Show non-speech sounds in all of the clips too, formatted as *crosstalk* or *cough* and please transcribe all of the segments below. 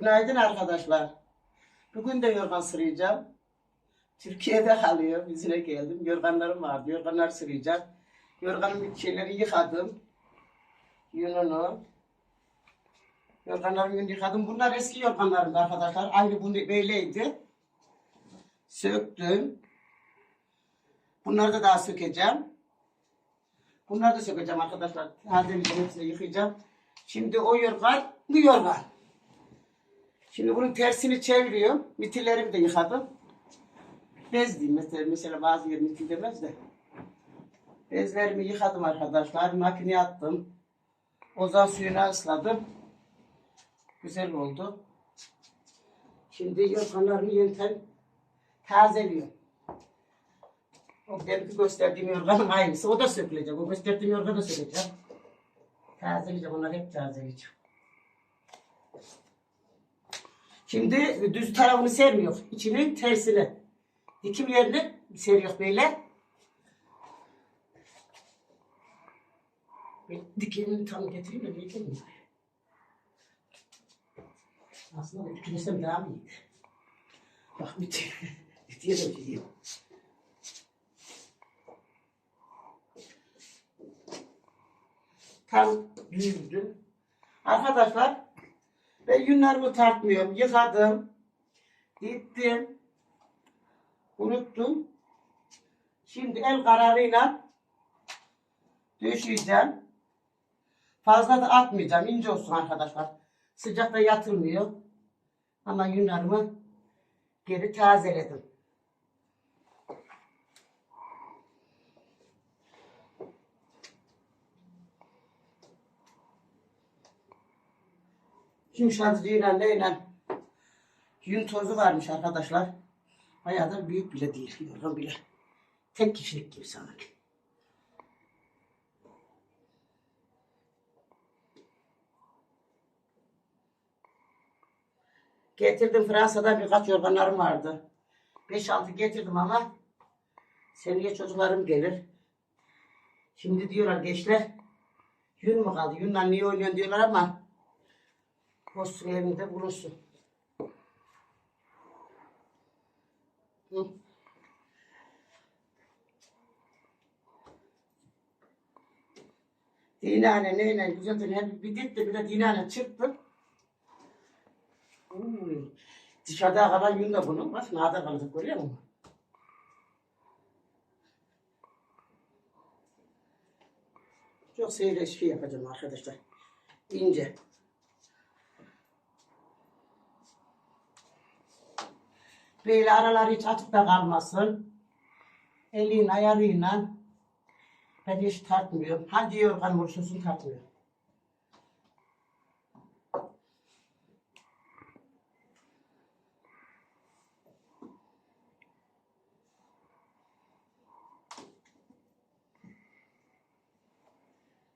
Günaydın arkadaşlar. Bugün de yorgan sırayacağım. Türkiye'de kalıyor. Bizine geldim. Yorganlarım vardı. Yorganları sırayacağım. Yorganın şeyleri yıkadım. Yununu. Yorganlarımı yıkadım. Bunlar eski yorganlarım arkadaşlar. Aynı bunu böyleydi. Söktüm. Bunları da daha sökeceğim. Bunları da sökeceğim arkadaşlar. Halde hepsini yıkayacağım. Şimdi o yorgan, bu yorgan. Şimdi bunun tersini çeviriyorum. Mitillerimi de yıkadım. Bez mesela, mesela bazı yer mitil demez de. Bezlerimi yıkadım arkadaşlar. Makineye attım. Ozan suyuna ısladım. Güzel oldu. Şimdi yorganlarımı yeniden tazeliyorum. O deminki gösterdiğim yorganın aynısı. O da sökülecek. O gösterdiğim yorganı sökeceğim. Tazeleyeceğim. Onları hep tazeleyeceğim. Şimdi düz tarafını sermiyor. İçinin tersine. Dikim yerini seriyor böyle. Dikimini tam getireyim de mi? Aslında ütülesem daha mı iyiydi? Bak ütü. Ütüye *laughs* de ütüleyeyim. Tam düzdü. Arkadaşlar ben yünlerimi tartmıyorum. Yıkadım. Gittim. Unuttum. Şimdi el kararıyla döşeyeceğim. Fazla da atmayacağım. İnce olsun arkadaşlar. Sıcakta yatılmıyor. Ama yünlerimi geri tazeledim. Yumuşatıcıyla neyle yün tozu varmış arkadaşlar. Bayağı da büyük bile değil. Yorgan bile. Tek kişilik gibi sanki. Getirdim Fransa'dan birkaç yorganlarım vardı. 5-6 getirdim ama seneye çocuklarım gelir. Şimdi diyorlar gençler yün mü kaldı? Yunla niye oynuyorsun diyorlar ama olsun evinde bulunsun. Hı. Dinane neyle güzeldir. Hem bir de bir de dinane çıktı. Uy. Dışarıda kalan yün de bunun. Bak nerede kalacak görüyor musun? Çok seyirleşki şey yapacağım arkadaşlar. İnce. Böyle araları hiç açıkta kalmasın. Elin ayarıyla ben hiç tartmıyorum. Hangi yorgan olursun tartmıyorum.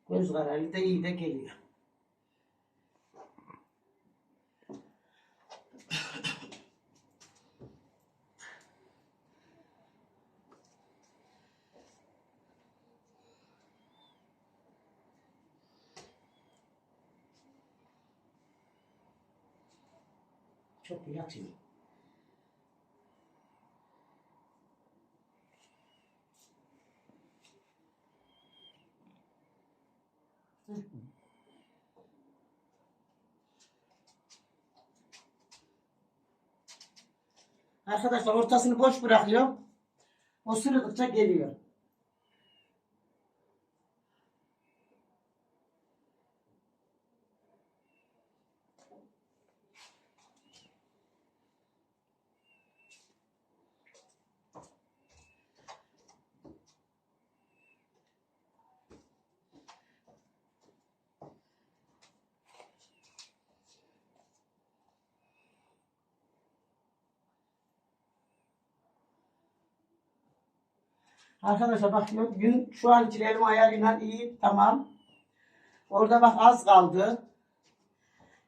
Göz kararı da iyi de geliyor. Çok yatıyor. Arkadaşlar ortasını boş bırakıyorum. O sürüdükçe geliyor. Arkadaşlar bak gün şu an için elim ayarıyla iyi tamam. Orada bak az kaldı.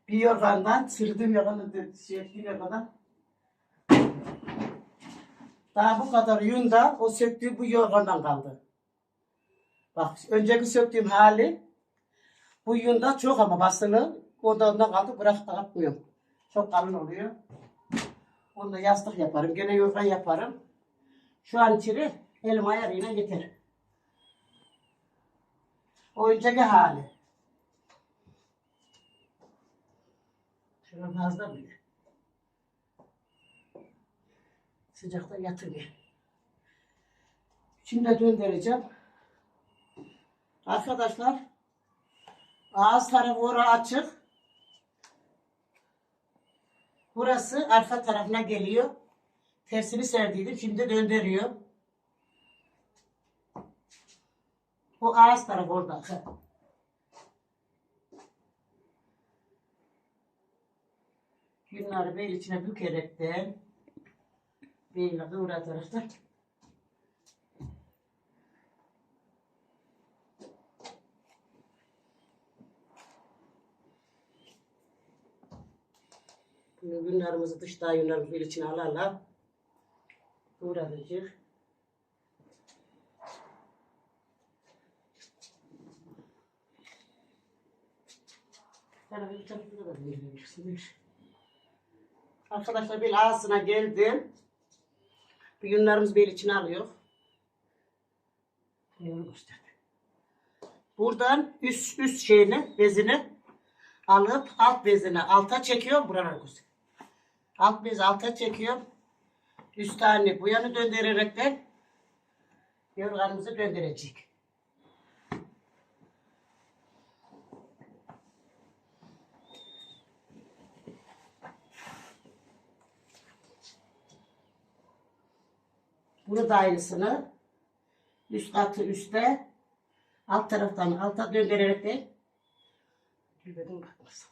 Bir yorgandan sürdüğüm yorganı şey ettiğim yorgandan. Daha bu kadar yün da o söktüğü bu yorgandan kaldı. Bak önceki söktüğüm hali bu yunda çok ama basılı. O da ondan kaldı bırak atmıyorum. Çok kalın oluyor. Onda yastık yaparım. Gene yorgan yaparım. Şu an içeri elim ayarıyla yeter. O önceki hali. Şuna fazla bile. Sıcakta yatırıyor. Şimdi döndüreceğim. Arkadaşlar ağız tarafı orası açık. Burası arka tarafına geliyor. Tersini serdiydim. Şimdi döndürüyor. Bu ağız tarafı orada. Günleri bel içine bükerekten böyle kıvratarak da günlerimizi dışta bel içine alarla kıvratacak. Bir. Arkadaşlar bir ağzına geldim. Bir günlerimiz bel içine alıyor. Buradan üst üst şeyini, bezini alıp alt bezini alta çekiyorum. Buralara göster. Alt bezi alta çekiyorum. Üst tane bu yanı döndürerekten yorganımızı döndürecek. Bunu da aynısını üst katı üstte alt taraftan alta döndürerek de Gülbedim bakmasın.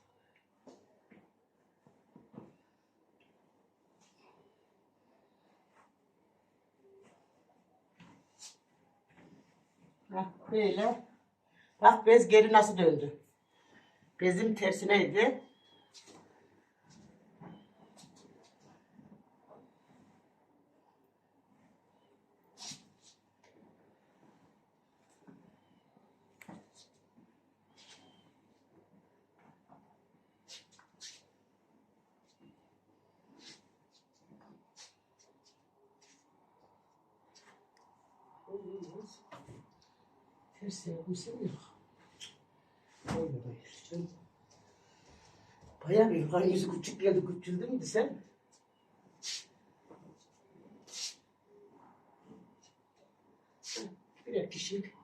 Heh, böyle. Bak bez geri nasıl döndü. Bezim tersineydi. Ters yapmışsın yok. Öyle hayır canım. Bayağı bir yukarı yüzü küçük geldi küçüldü müydü sen? Birer kişilik.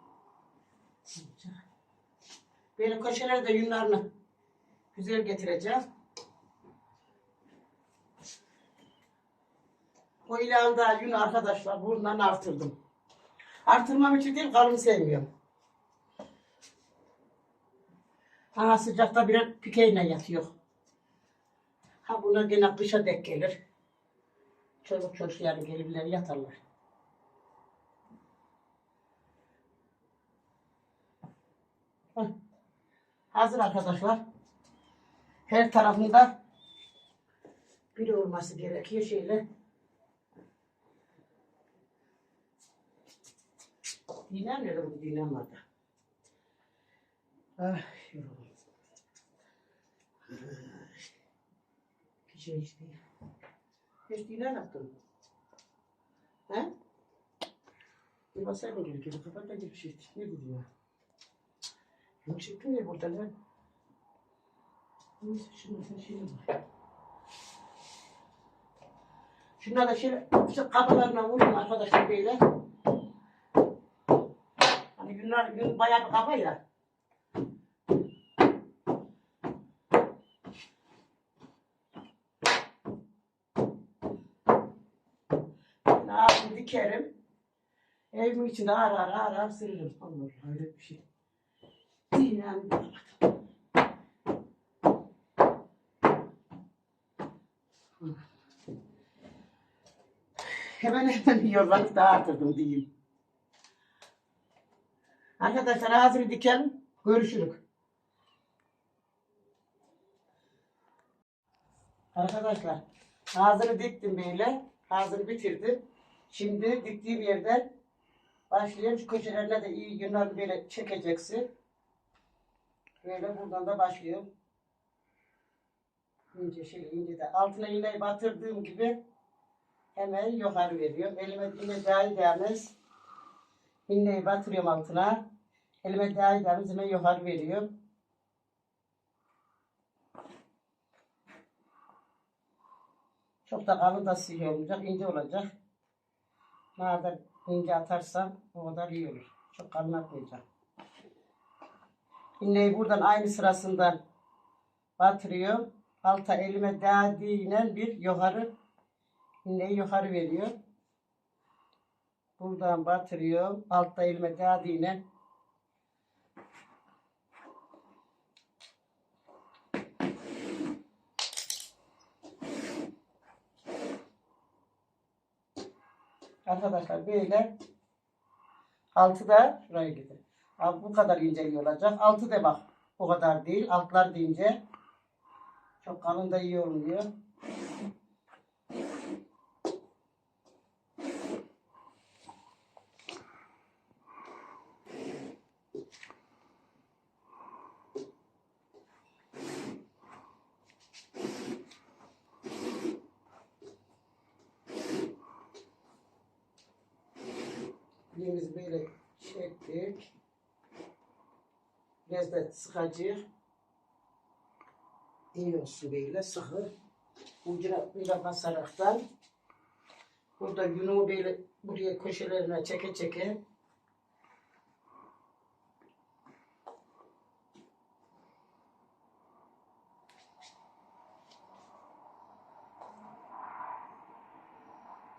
Böyle köşelerde de yünlerini güzel getireceğim. O ilanda yün arkadaşlar buradan artırdım. Artırmam için değil kalın sevmiyorum. Ana sıcakta birer pikeyle yatıyor. Ha bunlar gene kışa dek gelir. Çocuk çocuk yarın gelirler yatarlar. Hazır arkadaşlar. Her tarafında bir olması gerekiyor şeyle. Nerede bu dinem vardı? Ay yoruldum. Ay. Gece işte. Hiç yaptın. He? Bir basaydın gerekiyordu. Kapat da bir şey. Ne ya? Yok çıktın ya buradan lan. Neyse şunu sen şöyle bak. Şunlar da şöyle işte kapılarına vurun arkadaşlar böyle. Günler gün bayağı bir kafa ya. Ne yapayım dikerim. Evimin içinde ağır ağır ağır ağır sürürüm. Allah hayret bir şey. Dinem Hemen hemen yorganı dağıtırdım diyeyim. Arkadaşlar ağzını dikelim. Görüşürük. Arkadaşlar ağzını diktim böyle. Ağzını bitirdim. Şimdi diktiğim yerden başlıyorum. Şu köşelerine de iyi günler böyle çekeceksin. Böyle buradan da başlıyorum. İnce şöyle ince de altına iğneyi batırdığım gibi hemen yukarı veriyorum. Elime yine daha değmez. İğneyi batırıyorum altına. Elime değmez hemen yukarı veriyorum. Çok da kalın da sihir olmayacak, ince olacak. Ne kadar ince atarsam o kadar iyi olur. Çok kalın atmayacağım. İğneyi buradan aynı sırasından batırıyorum. Alta elime değdiğiyle bir yukarı iğneyi yukarı veriyor. Buradan batırıyorum. Altta elime değdiğiyle Arkadaşlar böyle altı da şuraya. Abi bu kadar ince olacak. Altı da bak o kadar değil. Altlar da ince. Çok kalın da iyi olmuyor. Sıkacak. İyi olsun böyle sıkı. Ucuna böyle basaraktan. Burada yunu böyle buraya köşelerine çeke çeke.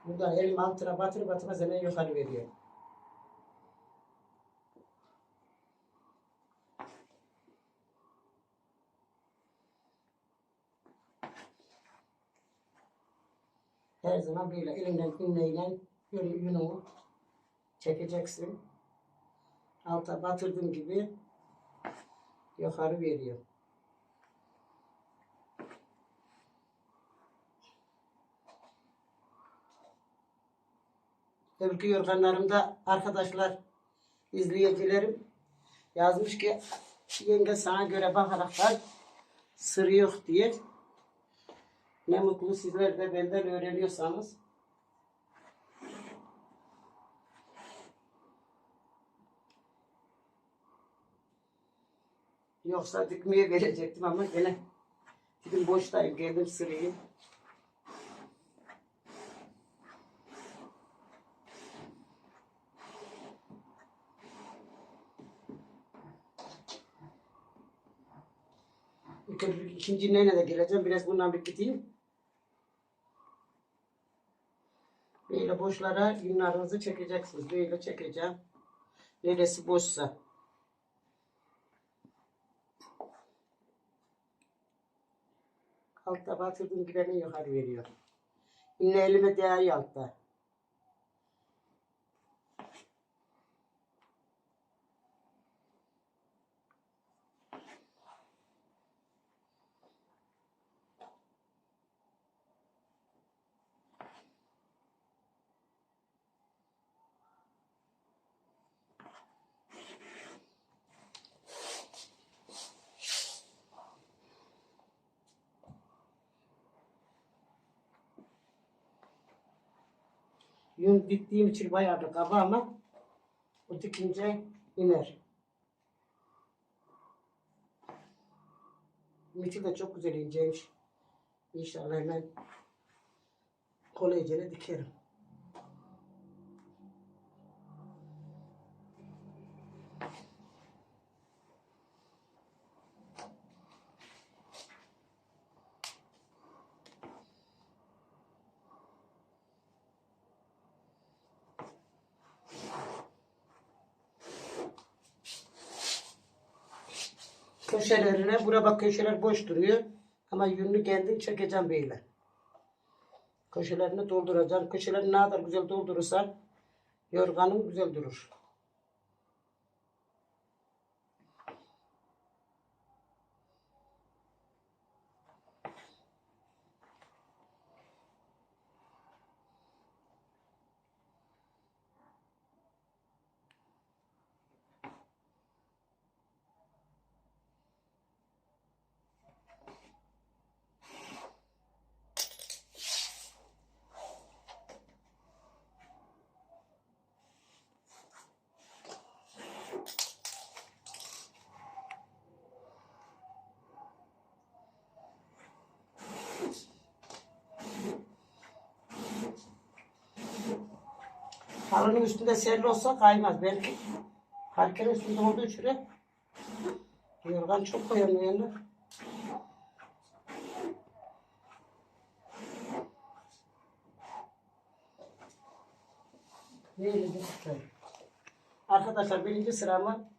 Buradan elim altına batır batırmaz hemen yukarı veriyor. Her zaman böyle elinden iğneyle böyle yunu çekeceksin. Alta batırdığım gibi yukarı veriyor. Öbürkü yorganlarımda arkadaşlar, izleyicilerim yazmış ki yenge sana göre bakaraklar sırrı yok diye. Ne mutlu sizler de benden öğreniyorsanız. Yoksa dikmeye verecektim ama gene dedim boştayım geldim sırayım. İkinci nene de geleceğim. Biraz bundan bir gideyim. Böyle boşlara yünlerinizi çekeceksiniz. Böyle çekeceğim. Neresi boşsa. Altta batırdığım gibi yukarı veriyor. Yine elime değer altta. Yün diktiğim için bayağı bir kaba ama o dikince iner. Mişi de çok güzel inceymiş. İnşallah hemen kolayca dikerim. Köşelerine. Bura bak köşeler boş duruyor. Ama yününü kendin çekeceğim böyle. Köşelerini dolduracağım. Köşelerini ne kadar güzel doldurursan yorganın güzel durur. Halının üstünde serli olsa kaymaz. Belki harikenin üstünde olduğu için yorgan çok yanına. Neyle de tutuyorum. Arkadaşlar birinci sıramı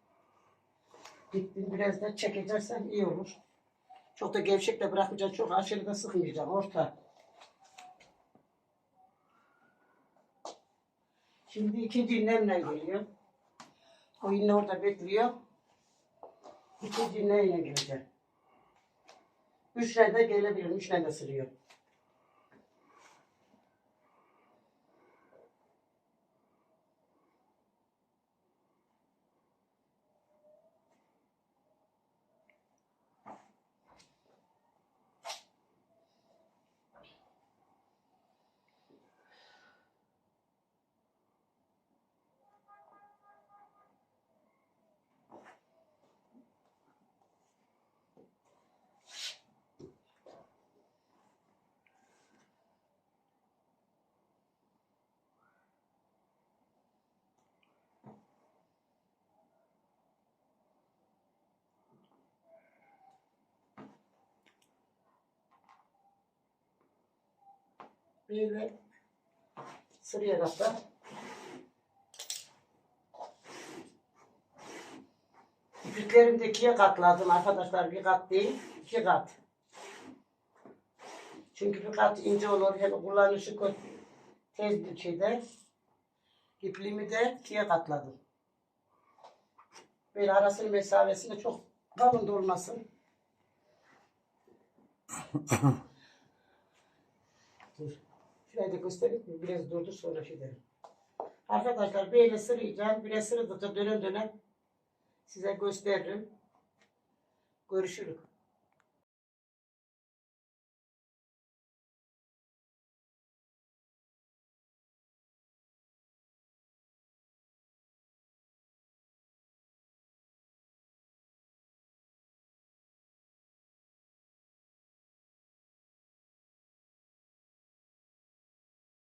gittim biraz da çekeceksen iyi olur. Çok da gevşek de bırakmayacağım. Çok aşırı da sıkmayacağım. Orta. Şimdi ikinci inlemle geliyor. O inle orada bekliyor. İkinci inleyle gireceğim. Üçle de gelebilirim. Üçle de sürüyor. Böyle sırıyarak da İpliklerimi de ikiye katladım arkadaşlar. Bir kat değil, iki kat. Çünkü bir kat ince olur. Hem kullanışı tez bir şeyde. İpliğimi de ikiye katladım. Böyle arasının mesafesinde çok kalın da olmasın. *coughs* Dur. Şurayı da göstereyim mi? Biraz durdur sonra şey derim. Arkadaşlar böyle sırayacağım. Biraz sırıdıkça dönem dönem size gösteririm. Görüşürüz.